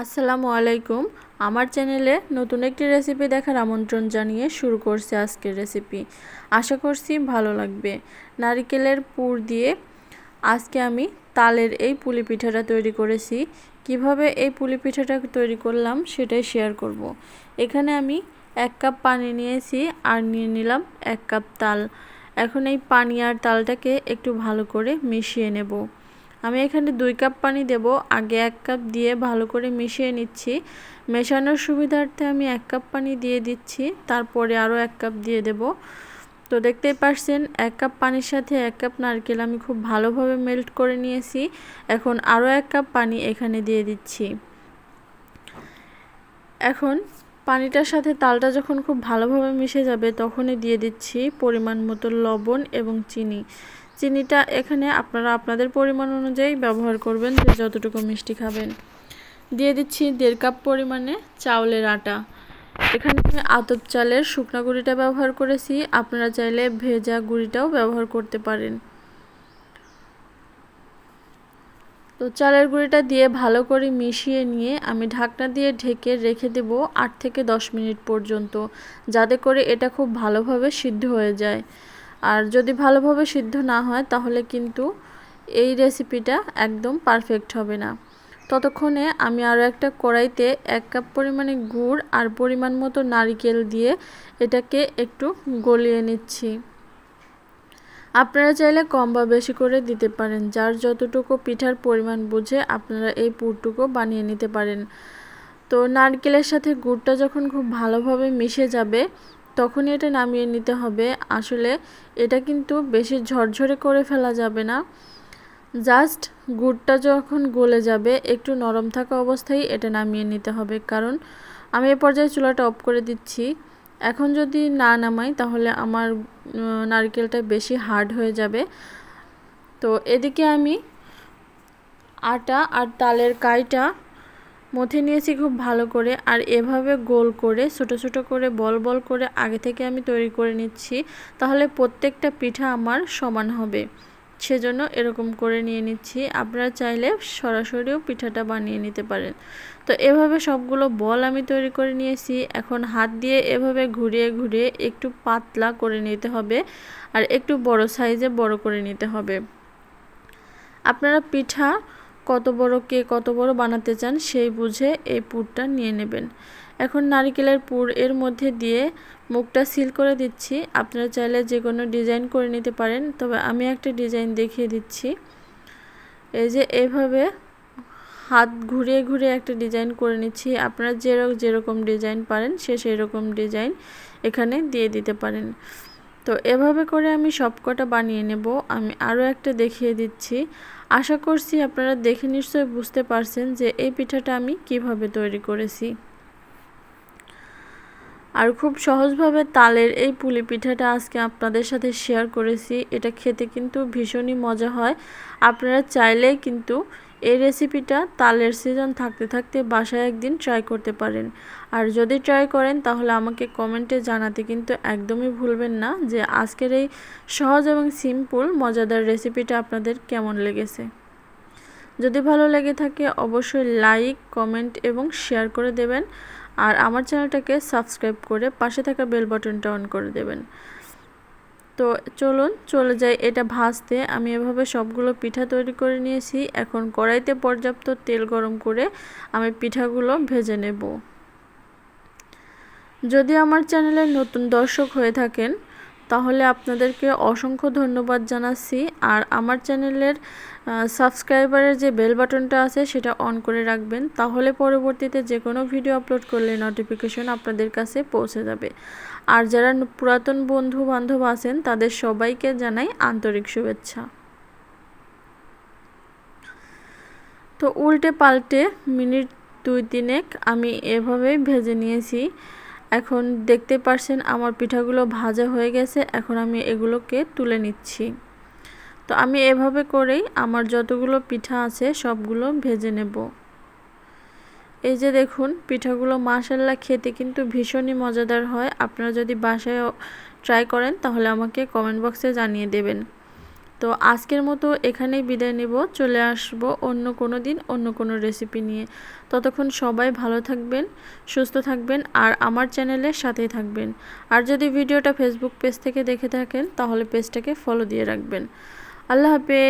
আসসালামু আলাইকুম। আমার চ্যানেলে নতুন একটি রেসিপি দেখার আমন্ত্রণ জানিয়ে শুরু করছি আজকের রেসিপি। আশা করছি ভালো লাগবে। নারিকেলের পুর দিয়ে আজকে আমি তালের এই পুলি পিঠাটা তৈরি করেছি। কীভাবে এই পুলি পিঠাটা তৈরি করলাম সেটাই শেয়ার করব। এখানে আমি এক কাপ পানি নিয়েছি আর নিয়ে নিলাম এক কাপ তাল। এখন এই পানি আর তালটাকে একটু ভালো করে মিশিয়ে নেব। আমি এখানে দুই কাপ পানি দেব। আগে এক কাপ দিয়ে ভালো করে মিশিয়ে নিচ্ছি। মেশানোর সুবিধার্থে আমি এক কাপ পানি দিয়ে দিচ্ছি। তারপরে আরও এক কাপ দিয়ে দেব। তো দেখতেই পারছেন, এক কাপ পানির সাথে এক কাপ নারকেল আমি খুব ভালোভাবে মেল্ট করে নিয়েছি। এখন আরও এক কাপ পানি এখানে দিয়ে দিচ্ছি। এখন পানিটার সাথে তালটা যখন খুব ভালোভাবে মিশে যাবে, তখনই দিয়ে দিচ্ছি পরিমাণ মতো লবণ এবং চিনি। চিনিটা এখানে আপনারা আপনাদের পরিমাণ অনুযায়ী ব্যবহার করবেন, যে যতটুকু মিষ্টি খাবেন। দিয়ে দিচ্ছি দেড় কাপ পরিমাণে চাউলের আটা। এখানে আমি আতপ চালের শুকনা গুঁড়িটা ব্যবহার করেছি। আপনারা চাইলে ভেজা গুঁড়িটাও ব্যবহার করতে পারেন। তো চালের গুঁড়িটা দিয়ে ভালো করে মিশিয়ে নিয়ে আমি ঢাকনা দিয়ে ঢেকে রেখে দেব আট থেকে দশ মিনিট পর্যন্ত, যাতে করে এটা খুব ভালোভাবে সিদ্ধ হয়ে যায়। আর যদি ভালোভাবে সিদ্ধ না হয়, তাহলে কিন্তু এই রেসিপিটা একদম পারফেক্ট হবে না। ততক্ষণে আমি আরও একটা কড়াইতে এক কাপ পরিমাণে গুড় আর পরিমাণ মতো নারিকেল দিয়ে এটাকে একটু গলিয়ে নিচ্ছি। আপনারা চাইলে কম বা বেশি করে দিতে পারেন, যার যতটুকু পিঠার পরিমাণ বুঝে আপনারা এই পুরটুকু বানিয়ে নিতে পারেন। তো নারকেলের সাথে গুড়টা যখন খুব ভালোভাবে মিশে যাবে তখনই এটা নামিয়ে নিতে হবে। আসলে এটা কিন্তু বেশি ঝরঝরে করে ফেলা যাবে না। জাস্ট গুড়টা যখন গলে যাবে, একটু নরম থাকা অবস্থায় এটা নামিয়ে নিতে হবে। কারণ আমি এ পর্যায়ে চুলাটা অফ করে দিচ্ছি। এখন যদি না নামাই, তাহলে আমার নারকেলটা বেশি হার্ড হয়ে যাবে। তো এদিকে আমি আটা আর তালের কাইটা মথে নিয়েছি খুব ভালো করে আর এভাবে গোল করে, ছোট ছোট করে, বল বল করে আগে থেকে আমি তৈরি করে নিচ্ছি। তাহলে প্রত্যেকটা পিঠা আমার সমান হবে। সেজন্য এরকম করে নিয়ে নিচ্ছি। আপনারা চাইলে সরাসরিও পিঠাটা বানিয়ে নিতে পারেন। তো এভাবে সবগুলো বল আমি তৈরি করে নিয়েছি। এখন হাত দিয়ে এভাবে ঘুরিয়ে ঘুরিয়ে একটু পাতলা করে নিতে হবে আর একটু বড় সাইজে বড় করে নিতে হবে। আপনারা পিঠা কত বড় কে কত বড় বানাতে চান সেই বুঝে এই পুরটা নিয়ে নেবেন। এখন নারিকেলের পুর এর মধ্যে দিয়ে মুখটা সিল করে দিচ্ছি। আপনারা চাইলে যে কোনো ডিজাইন করে নিতে পারেন, তবে আমি একটা ডিজাইন দেখিয়ে দিচ্ছি। এই যে এভাবে হাত ঘুরিয়ে ঘুরিয়ে একটা ডিজাইন করে নিচ্ছি। আপনারা যেরকম যেরকম ডিজাইন পারেন, সে সেই রকম ডিজাইন এখানে দিয়ে দিতে পারেন। তো এভাবে করে আমি সবকটা বানিয়ে নেব। আমি আরও একটা দেখিয়ে দিচ্ছি। আশা করছি আপনারা দেখে নিশ্চয়ই বুঝতে পারছেন যে এই পিঠাটা আমি কীভাবে তৈরি করেছি। আর খুব সহজভাবে তালের এই পুলি পিঠাটা আজকে আপনাদের সাথে শেয়ার করেছি। এটা খেতে কিন্তু ভীষণই মজা হয়। আপনারা চাইলেই কিন্তু এই রেসিপিটা তালের সিজন থাকতে থাকতে বাসায় একদিন ট্রাই করতে পারেন। আর যদি ট্রাই করেন, তাহলে আমাকে কমেন্টে জানাতে কিন্তু একদমই ভুলবেন না যে আজকের এই সহজ এবং সিম্পল মজাদার রেসিপিটা আপনাদের কেমন লেগেছে। যদি ভালো লেগে থাকে, অবশ্যই লাইক কমেন্ট এবং শেয়ার করে দেবেন। আর আমার চ্যানেলটাকে সাবস্ক্রাইব করে পাশে থাকা বেল বাটনটা অন করে দেবেন। তো চলুন, চলে যাই এটা ভাজতে। আমি এভাবে সবগুলো পিঠা তৈরি করে নিয়েছি। এখন কড়াইতে পর্যাপ্ত তেল গরম করে আমি পিঠাগুলো ভেজে নেব। যদি আমার চ্যানেলের নতুন দর্শক হয়ে থাকেন তাহলে আপনাদেরকে অসংখ্য ধন্যবাদ জানাচ্ছি। আর আমার চ্যানেলের সাবস্ক্রাইবারের যে বেল বাটনটা আছে, সেটা অন করে রাখবেন। তাহলে পরবর্তীতে যে কোনো ভিডিও আপলোড করলে নোটিফিকেশন আপনাদের কাছে পৌঁছে যাবে। আর যারা পুরাতন বন্ধু বান্ধব আছেন, তাদের সবাইকে জানাই আন্তরিক শুভেচ্ছা। তো উল্টে পাল্টে মিনিট দুই তিনেক আমি এভাবেই ভেজে নিয়েছি। এখন দেখতে পারছেন আমার পিঠাগুলো ভাজা হয়ে গেছে, এখন আমি এগুলোকে তুলে নিচ্ছি। তো আমি এভাবে করেই আমার যতগুলো পিঠা আছে সবগুলো ভেজে নেব। এই যে দেখুন, পিঠাগুলো মাসাল্লা খেতে কিন্তু ভীষণই মজাদার হয়। আপনারা যদি বাসায় ট্রাই করেন, তাহলে আমাকে কমেন্ট বক্সে জানিয়ে দেবেন। তো আজকের মতো এখানেই বিদায় নেব। চলে আসব অন্য কোনো দিন, অন্য কোনো রেসিপি নিয়ে। ততক্ষণ সবাই ভালো থাকবেন, সুস্থ থাকবেন আর আমার চ্যানেলের সাথেই থাকবেন। আর যদি ভিডিওটা ফেসবুক পেজ থেকে দেখে থাকেন, তাহলে পেজটাকে ফলো দিয়ে রাখবেন। আল্লাহ হাফেজ।